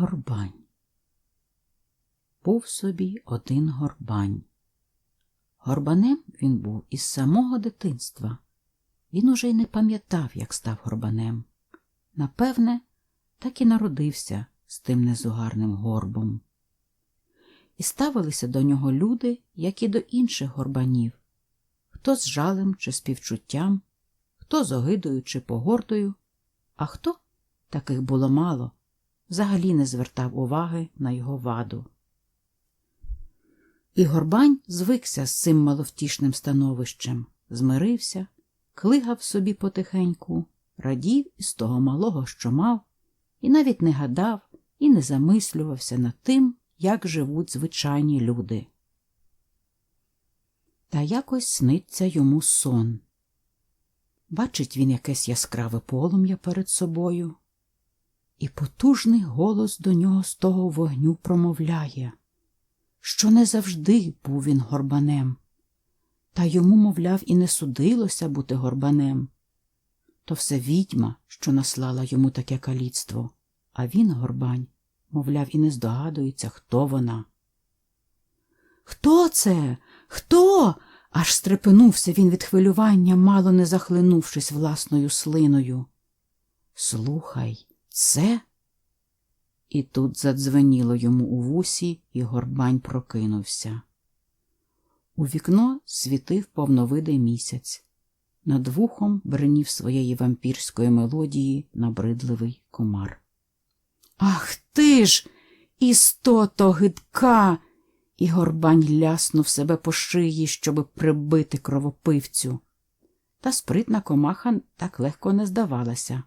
Горбань. Був собі один горбань. Горбанем він був із самого дитинства. Він уже й не пам'ятав, як став горбанем. Напевне, так і народився з тим незугарним горбом. І ставилися до нього люди, як і до інших горбанів, хто з жалем чи співчуттям, хто з огидою чи погордою, а хто, таких було мало, взагалі не звертав уваги на його ваду. І Горбань звикся з цим маловтішним становищем, змирився, клигав собі потихеньку, радів із того малого, що мав, і навіть не гадав і не замислювався над тим, як живуть звичайні люди. Та якось сниться йому сон. Бачить він якесь яскраве полум'я перед собою, і потужний голос до нього з того вогню промовляє, що не завжди був він горбанем, та йому, мовляв, і не судилося бути горбанем. То все відьма, що наслала йому таке каліцтво, а він, горбань, мовляв, і не здогадується, хто вона. Хто це? Хто? Аж стрепенувся він від хвилювання, мало не захлинувшись власною слиною. Слухай, це? І тут задзвеніло йому у вусі, і горбань прокинувся. У вікно світив повновидий місяць. Над вухом бринів своєї вампірської мелодії набридливий комар. Ах ти ж, істото гидка! І горбань ляснув себе по шиї, щоби прибити кровопивцю. Та спритна комаха так легко не здавалася.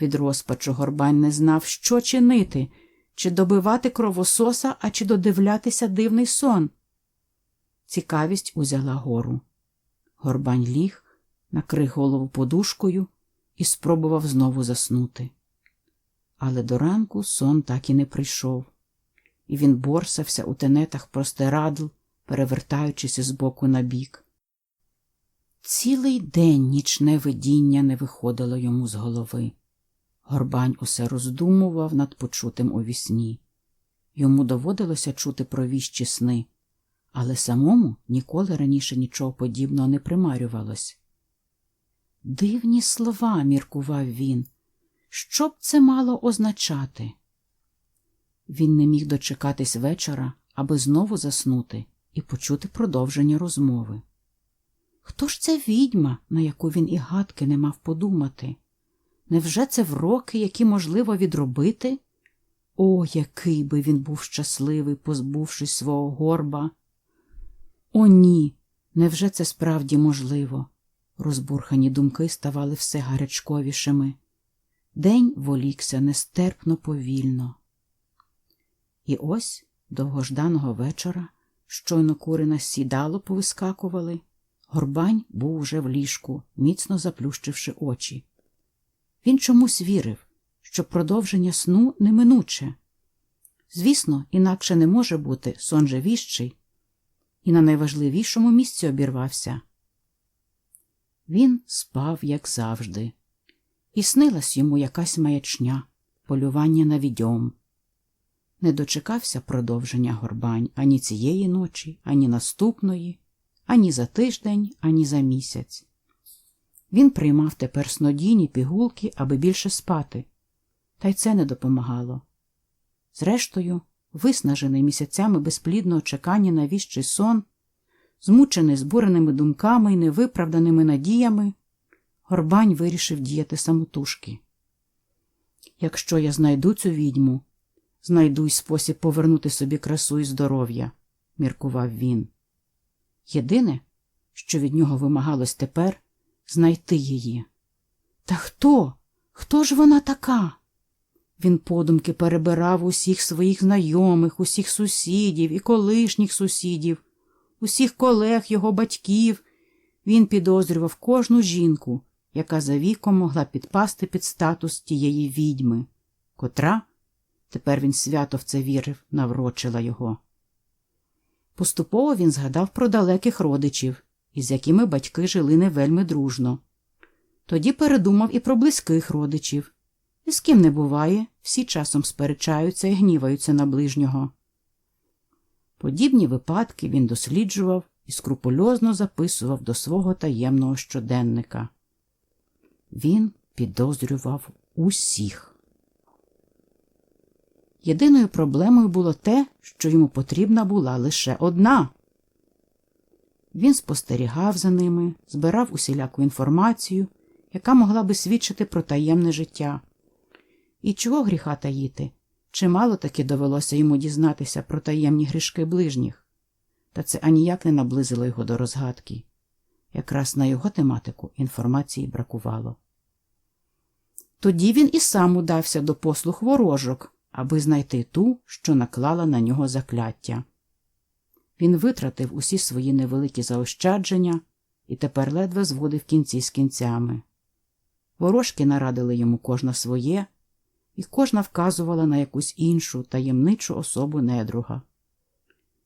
Від розпачу горбань не знав, що чинити, чи добивати кровососа, а чи додивлятися дивний сон. Цікавість узяла гору. Горбань ліг, накрив голову подушкою і спробував знову заснути. Але до ранку сон так і не прийшов, і він борсався у тенетах простирадл, перевертаючись з боку на бік. Цілий день нічне видіння не виходило йому з голови. Горбань усе роздумував над почутим у вісні. Йому доводилося чути про віщі сни, але самому ніколи раніше нічого подібного не примарювалось. Дивні слова, міркував він. Що б це мало означати? Він не міг дочекатись вечора, аби знову заснути і почути продовження розмови. Хто ж це відьма, на яку він і гадки не мав подумати? Невже це вроки, які можливо відробити? О, який би він був щасливий, позбувшись свого горба. О, ні, невже це справді можливо? Розбурхані думки ставали все гарячковішими. День волікся нестерпно повільно. І ось довгожданого вечора, щойно кури на сідало повискакували, горбань був уже в ліжку, міцно заплющивши очі. Він чомусь вірив, що продовження сну неминуче. Звісно, інакше не може бути сон же віщий, і на найважливішому місці обірвався. Він спав, як завжди, і снилась йому якась маячня, полювання на відьом. Не дочекався продовження горбань ані цієї ночі, ані наступної, ані за тиждень, ані за місяць. Він приймав тепер снодійні пігулки, аби більше спати, та й це не допомагало. Зрештою, виснажений місяцями безплідного чекання на віщий сон, змучений збуреними думками і невиправданими надіями, Горбань вирішив діяти самотужки. Якщо я знайду цю відьму, знайду й спосіб повернути собі красу і здоров'я, міркував він. Єдине, що від нього вимагалось тепер, знайти її. Та хто? Хто ж вона така? Він подумки перебирав усіх своїх знайомих, усіх сусідів і колишніх сусідів, усіх колег його батьків. Він підозрював кожну жінку, яка за віком могла підпасти під статус тієї відьми, котра, тепер він свято в це вірив, наврочила його. Поступово він згадав про далеких родичів, із якими батьки жили не вельми дружно. Тоді передумав і про близьких родичів, І з ким не буває, всі часом сперечаються і гніваються на ближнього. Подібні випадки він досліджував і скрупульозно записував до свого таємного щоденника. Він підозрював усіх. Єдиною проблемою було те, що йому потрібна була лише одна. Він спостерігав за ними, збирав усіляку інформацію, яка могла би свідчити про таємне життя. І чого гріха таїти? Чимало таки довелося йому дізнатися про таємні грішки ближніх, та це аніяк не наблизило його до розгадки. Якраз на його тематику інформації бракувало. Тоді він і сам удався до послуг ворожок, аби знайти ту, що наклала на нього закляття. Він витратив усі свої невеликі заощадження і тепер ледве зводив кінці з кінцями. Ворожки нарадили йому кожна своє, і кожна вказувала на якусь іншу таємничу особу недруга.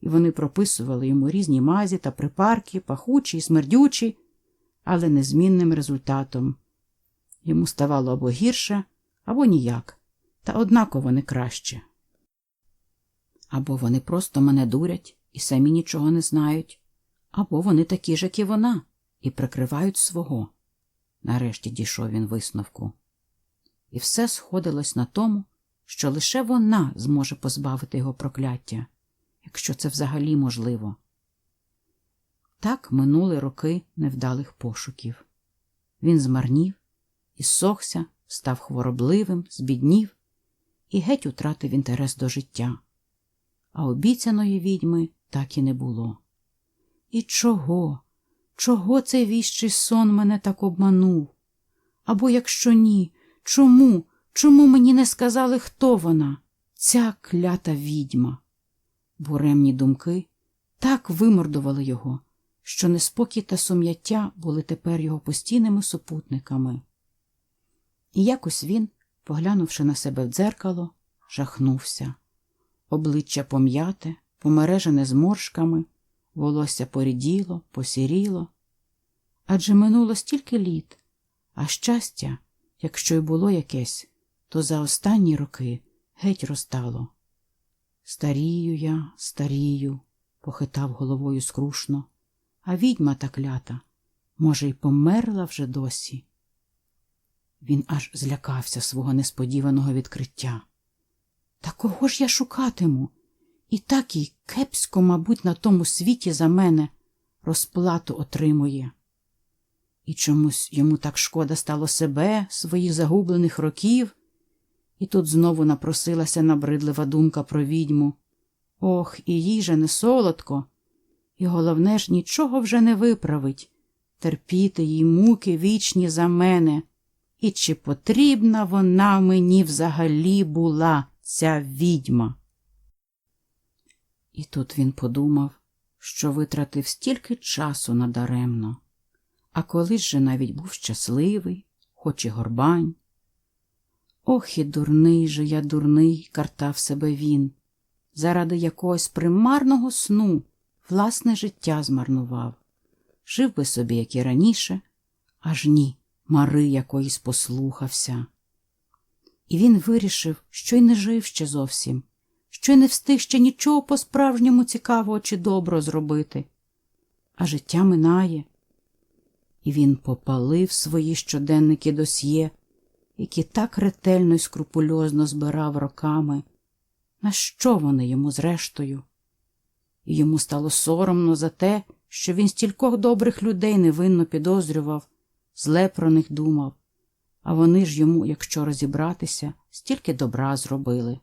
І вони прописували йому різні мазі та припарки, пахучі й смердючі, але незмінним результатом. Йому ставало або гірше, або ніяк, та однаково не краще. Або вони просто мене дурять і самі нічого не знають, або вони такі ж, як і вона, і прикривають свого. Нарешті дійшов він висновку. І все сходилось на тому, що лише вона зможе позбавити його прокляття, якщо це взагалі можливо. Так минули роки невдалих пошуків. Він змарнів, і сохся, став хворобливим, збіднів і геть утратив інтерес до життя. А обіцяної відьми так і не було. І чого? Чого цей віщий сон мене так обманув? Або якщо ні, чому? Чому мені не сказали, хто вона, ця клята відьма? Буремні думки так вимордували його, що неспокій та сум'яття були тепер його постійними супутниками. І якось він, поглянувши на себе в дзеркало, жахнувся. Обличчя пом'яте, помережене зморшками, волосся поріділо, посіріло. Адже минуло стільки літ, а щастя, якщо й було якесь, то за останні роки геть розтало. Старію я, старію, похитав головою скрушно, а відьма та клята, може, й померла вже досі. Він аж злякався свого несподіваного відкриття. Та кого ж я шукатиму? І так і кепсько, мабуть, на тому світі за мене розплату отримує. І чомусь йому так шкода стало себе, своїх загублених років, і тут знову напросилася набридлива думка про відьму. Ох, і їй же не солодко, і головне ж нічого вже не виправить терпіти їй муки вічні за мене. І чи потрібна вона мені взагалі була, ця відьма? І тут він подумав, що витратив стільки часу надаремно, а колись же навіть був щасливий, хоч і горбань. Ох і дурний же я дурний, картав себе він, заради якогось примарного сну власне життя змарнував. Жив би собі, як і раніше, аж ні. Мари якоїсь послухався. І він вирішив, що й не жив ще зовсім, що не встиг ще нічого по-справжньому цікавого чи добро зробити. А життя минає. І він попалив свої щоденники досьє, які так ретельно й скрупульозно збирав роками. На що вони йому зрештою? І йому стало соромно за те, що він стількох добрих людей невинно підозрював зле про них думав, а вони ж йому, якщо розібратися, стільки добра зробили.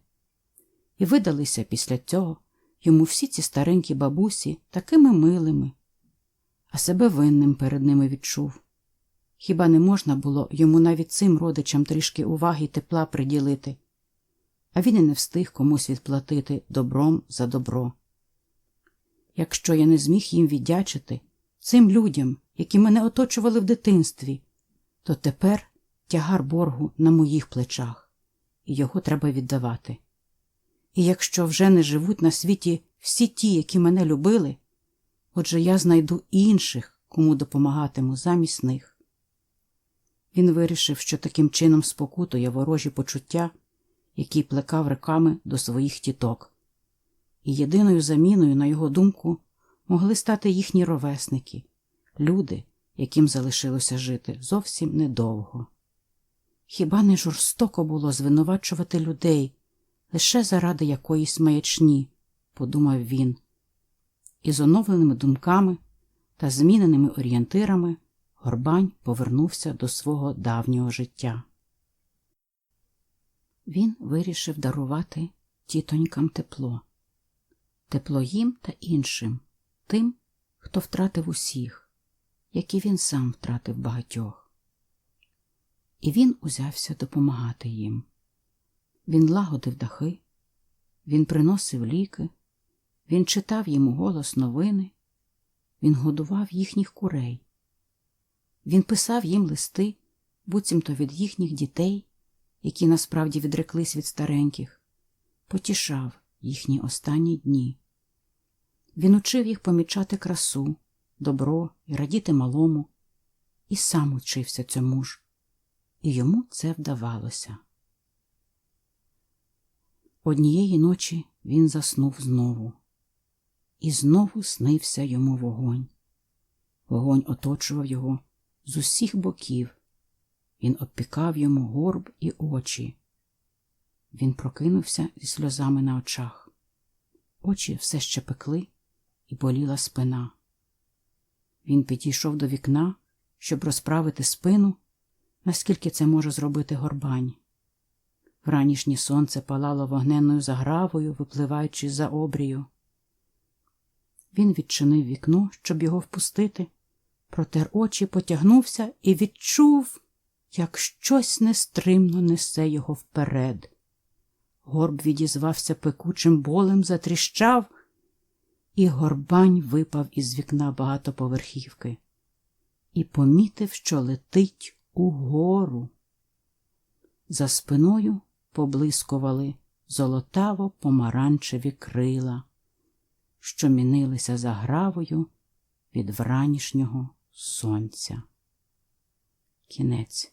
І видалися після цього йому всі ці старенькі бабусі такими милими, а себе винним перед ними відчув. Хіба не можна було йому навіть цим родичам трішки уваги й тепла приділити, а він і не встиг комусь відплатити добром за добро. Якщо я не зміг їм віддячити, цим людям, які мене оточували в дитинстві, то тепер тягар боргу на моїх плечах, і його треба віддавати. І якщо вже не живуть на світі всі ті, які мене любили, отже я знайду інших, кому допомагатиму замість них. Він вирішив, що таким чином спокутує ворожі почуття, які плекав реками до своїх тіток. І єдиною заміною, на його думку, могли стати їхні ровесники, люди, яким залишилося жити зовсім недовго. Хіба не жорстоко було звинувачувати людей лише заради якоїсь маячні, подумав він, і з оновленими думками та зміненими орієнтирами Горбань повернувся до свого давнього життя. Він вирішив дарувати тітонькам тепло, тепло їм та іншим, тим, хто втратив усіх, як і він сам втратив багатьох. І він узявся допомагати їм. Він лагодив дахи, він приносив ліки, він читав їм голос новини, він годував їхніх курей. Він писав їм листи, буцімто від їхніх дітей, які насправді відреклись від стареньких, потішав їхні останні дні. Він учив їх помічати красу, добро і радіти малому, і сам учився цьому ж, і йому це вдавалося. Однієї ночі він заснув знову, і знову снився йому вогонь. Вогонь оточував його з усіх боків. Він обпікав йому горб і очі. Він прокинувся зі сльозами на очах. Очі все ще пекли і боліла спина. Він підійшов до вікна, щоб розправити спину, наскільки це може зробити горбань. Вранішнє сонце палало вогненною загравою, випливаючи за обрію. Він відчинив вікно, щоб його впустити, протер очі, потягнувся і відчув, як щось нестримно несе його вперед. Горб відізвався пекучим болем, затріщав, і горбань випав із вікна багатоповерхівки і помітив, що летить угору. За спиною поблискували золотаво помаранчеві крила, що мінилися загравою від вранішнього сонця. Кінець.